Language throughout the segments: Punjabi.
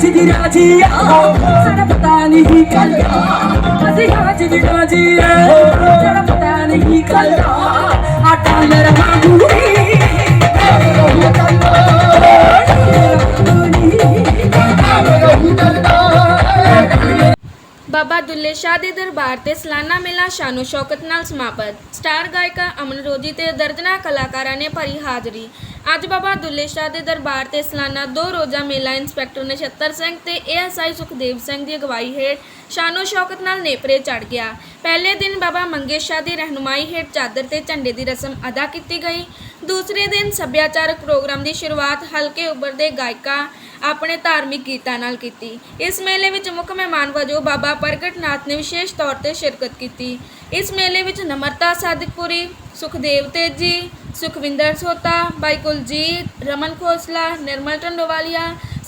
ਅੱਜ ਦੀ ਰਾਜੀ ਆ ਸਾਡਾ ਪਤਾ ਨਹੀਂ ਕੱਲ ਅਸੀਂ ਅੱਜ ਦੀ ਰਾਜੀ ਆ ਸਾਡਾ ਪਤਾ ਨਹੀਂ ਕੱਲ ਦਾ ਆ ਡਾਲਰ ਬਾਬਾ ਦੁੱਲੇ ਸ਼ਾਹ ਦੇ ਦਰਬਾਰ ਤੇ ਸਲਾਨਾ ਮੇਲਾ ਸ਼ਾਨੋ ਸ਼ੌਕਤ ਨਾਲ ਸਮਾਪਤ। ਸਟਾਰ ਗਾਇਕਾ ਅਮਨ ਰੋਜੀ ਤੇ ਦਰਜਨਾ ਕਲਾਕਾਰਾਂ ਨੇ ਭਰੀ ਹਾਜ਼ਰੀ। ਅੱਜ ਬਾਬਾ ਦੁੱਲੇ ਸ਼ਾਹ ਦੇ ਦਰਬਾਰ ਤੇ ਸਾਲਾਨਾ ਦੋ ਰੋਜ਼ਾ ਮੇਲਾ ਇੰਸਪੈਕਟਰ ਨਛੱਤਰ ਸਿੰਘ ਤੇ ਏਐਸਆਈ ਸੁਖਦੇਵ ਸਿੰਘ ਦੀ ਅਗਵਾਈ ਹੇਠ ਸ਼ਾਨੋ ਸ਼ੌਕਤ ਨਾਲ ਨੇਪਰੇ ਚੜ ਗਿਆ। ਪਹਿਲੇ ਦਿਨ ਬਾਬਾ ਮੰਗੇ ਸ਼ਾਹ ਦੀ ਰਹਿਨੁਮਾਈ ਹੇਠ ਚਾਦਰ ਤੇ ਝੰਡੇ ਦੀ ਰਸਮ ਅਦਾ ਕੀਤੀ ਗਈ। ਦੂਸਰੇ ਦਿਨ ਸੱਭਿਆਚਾਰਕ ਪ੍ਰੋਗਰਾਮ ਦੀ ਸ਼ੁਰੂਆਤ ਹਲਕੇ ਉੱਭਰਦੇ ਗਾਇਕਾਂ ਆਪਣੇ ਧਾਰਮਿਕ ਗੀਤਾਂ ਨਾਲ ਕੀਤੀ। ਇਸ ਮੇਲੇ ਵਿੱਚ ਮੁੱਖ ਮਹਿਮਾਨ ਵਜੋਂ ਬਾਬਾ ਪ੍ਰਗਟਨਾਥ ਨੇ ਵਿਸ਼ੇਸ਼ ਤੌਰ ਤੇ ਸ਼ਿਰਕਤ ਕੀਤੀ। ਇਸ ਮੇਲੇ ਵਿੱਚ ਨਮਰਤਾ ਸਾਦਿਕਪੁਰੀ ਸੁਖਦੇਵ ਤੇਜੀ ਸੁਖਵਿੰਦਰ ਸੋਤਾ, ਬਾਈ ਕੁਲਜੀਤ, ਰਮਨ ਖੋਸਲਾ, ਨਿਰਮਲ ਟੰਡੋਵਾਲੀਆ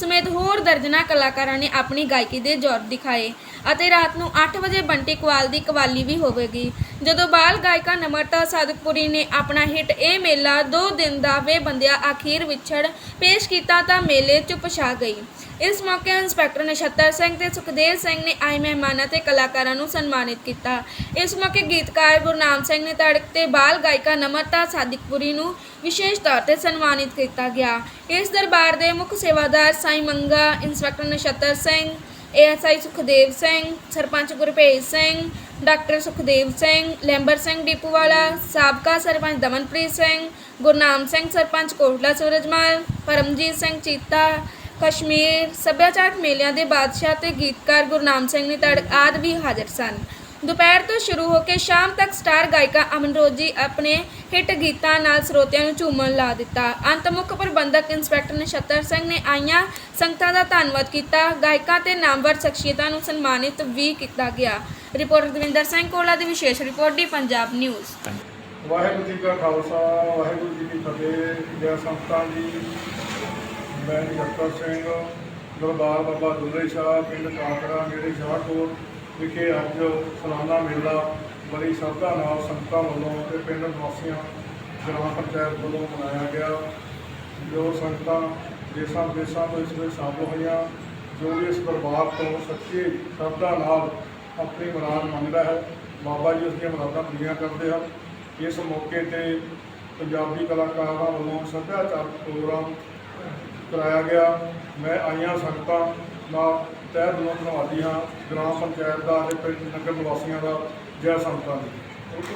ਸਮੇਤ ਹੋਰ ਦਰਜਨਾ ਕਲਾਕਾਰਾਂ ਨੇ ਆਪਣੀ ਗਾਇਕੀ ਦੇ ਜ਼ੋਰ ਦਿਖਾਏ ਅਤੇ ਰਾਤ ਨੂੰ 8 ਵਜੇ ਬੰਟੀ ਕਵਾਲ ਦੀ ਕਵਾਲੀ ਵੀ ਹੋਵੇਗੀ। ਜਦੋਂ ਬਾਲ ਗਾਇਕਾ ਨਮਰਤਾ ਸਾਦਿਕਪੁਰੀ ਨੇ ਆਪਣਾ ਹਿੱਟ ਇਹ ਮੇਲਾ ਦੋ ਦਿਨ ਦਾ ਵੇ ਬੰਦਿਆ ਆਖੀਰ ਵਿਛੜ ਪੇਸ਼ ਕੀਤਾ ਤਾਂ ਮੇਲੇ ਚੁੱਪ ਛਾ ਗਈ। ਇਸ ਮੌਕੇ ਇੰਸਪੈਕਟਰ ਨਛੱਤਰ ਸਿੰਘ ਤੇ ਸੁਖਦੇਵ ਸਿੰਘ ਨੇ ਆਏ ਮਹਿਮਾਨਾਂ ਤੇ ਕਲਾਕਾਰਾਂ ਨੂੰ ਸਨਮਾਨਿਤ ਕੀਤਾ। ਇਸ ਮੌਕੇ ਗੀਤਕਾਰ ਗੁਰਨਾਮ ਸਿੰਘ ਨੇ ਤੜਕ ਤੇ ਬਾਲ ਗਾਇਕਾ ਨਮਰਤਾ ਸਾਦਿਕਪੁਰੀ ਨੂੰ ਵਿਸ਼ੇਸ਼ ਤੌਰ ਤੇ ਸਨਮਾਨਿਤ ਕੀਤਾ ਗਿਆ। ਇਸ ਦਰਬਾਰ ਦੇ ਮੁੱਖ ਸੇਵਾਦਾਰ Sai Manga, inspector Nachhattar Singh, ASI Sukhdev Singh, sarpanch Gurbhej Singh, doctor Sukhdev Singh, Lamber Singh Dipuwala, ਸਾਬਕਾ ਸਰਪੰਚ ਦਮਨਪ੍ਰੀਤ ਸਿੰਘ, ਗੁਰਨਾਮ ਸਿੰਘ ਸਰਪੰਚ ਕੋਟਲਾ ਸੂਰਜਮਾਲ, ਪਰਮਜੀਤ ਸਿੰਘ ਚੀਤਾ ਕਸ਼ਮੀਰ ਸੱਭਿਆਚਾਰਕ ਮੇਲਿਆਂ ਦੇ ਬਾਦਸ਼ਾਹ ਤੇ ਗੀਤਕਾਰ ਗੁਰਨਾਮ ਸਿੰਘ ਨੇ ਤੜਕ ਆਦਿ ਵੀ ਹਾਜ਼ਰ ਸਨ। ਦੁਪਹਿਰ ਤੋਂ ਸ਼ੁਰੂ ਹੋ ਕੇ ਸ਼ਾਮ ਤੱਕ ਸਟਾਰ ਗਾਇਕਾ ਅਮਨ ਜੀ ਆਪਣੇ ਹਿੱਟ ਗੀਤਾਂ ਨਾਲ ਸਰੋਤਿਆਂ ਨੂੰ ਝੂਮਣ ਲਾ ਦਿੱਤਾ। ਅੰਤ ਮੁੱਖ ਪ੍ਰਬੰਧਕ ਇੰਸਪੈਕਟਰ ਨਛੱਤਰ ਸਿੰਘ ਨੇ ਆਈਆਂ ਸੰਗਤਾਂ ਦਾ ਧੰਨਵਾਦ ਕੀਤਾ। ਗਾਇਕਾਂ ਤੇ ਨਾਮਵਰ ਸ਼ਖਸੀਅਤਾਂ ਨੂੰ ਸਨਮਾਨਿਤ ਵੀ ਕੀਤਾ ਗਿਆ। ਰਿਪੋਰਟਰ ਦਵਿੰਦਰ ਸਿੰਘ ਕੋਲਾ ਦੀ ਵਿਸ਼ੇਸ਼ ਰਿਪੋਰਟ ਦੀ ਪੰਜਾਬ ਨਿਊਜ਼। ਵਾਹਿਗੁਰੂ ਜੀ ਕਾ ਖਾਲਸਾ, ਵਾਹਿਗੁਰੂ ਜੀ ਕੀ ਫਤਿਹ। ਜੈ ਸੰਤਾਂ ਜੀ। ਮੈਂ ਜਗਤਾਰ ਸਿੰਘ, ਦਰਬਾਰ ਬਾਬਾ ਦੁੱਲੇ ਸ਼ਾਹ, ਪਿੰਡ ਕਾਕੜਾ, ਨੇੜੇ ਸ਼ਾਹਕੋਟ ਵਿਖੇ ਅੱਜ ਸਾਲਾਨਾ ਮੇਲਾ ਬੜੀ ਸ਼ਰਧਾ ਨਾਲ ਸੰਗਤਾਂ ਵੱਲੋਂ ਤੇ ਪਿੰਡ ਵਾਸੀਆਂ, ਗ੍ਰਾਮ ਪੰਚਾਇਤ ਵੱਲੋਂ ਮਨਾਇਆ ਗਿਆ। ਜੋ ਸੰਗਤਾਂ ਦੇਸਾਂ ਵਿਦੇਸ਼ਾਂ ਤੋਂ ਇਸ ਵਿੱਚ ਸ਼ਾਮਲ ਹੋਈਆਂ, ਜੋ ਵੀ ਇਸ ਦਰਬਾਰ ਤੋਂ ਸੱਚੀ ਸ਼ਰਧਾ ਨਾਲ ਆਪਣੀ ਮੁਰਾਦ ਮੰਗਦਾ ਹੈ, ਬਾਬਾ ਜੀ ਉਸ ਦੀਆਂ ਮੁਰਾਦਾਂ ਪੂਰੀਆਂ ਕਰਦੇ ਹਨ। ਇਸ ਮੌਕੇ ਤੇ ਪੰਜਾਬੀ ਕਲਾਕਾਰਾਂ ਵੱਲੋਂ ਸੱਭਿਆਚਾਰਕ ਪ੍ਰੋਗਰਾਮ ਕਰਾਇਆ ਗਿਆ। ਮੈਂ ਆਈਆਂ ਸੰਗਤਾਂ ਨਾਲ ਤਹਿ ਦਿਲੋਂ ਧੰਨਵਾਦੀ ਹਾਂ। ਗ੍ਰਾਮ ਪੰਚਾਇਤ ਦਾ ਅਤੇ ਪਿੰਡ ਨਗਰ ਨਿਵਾਸੀਆਂ ਦਾ ਜੈ ਸੰਤਾਂ ਦੀ।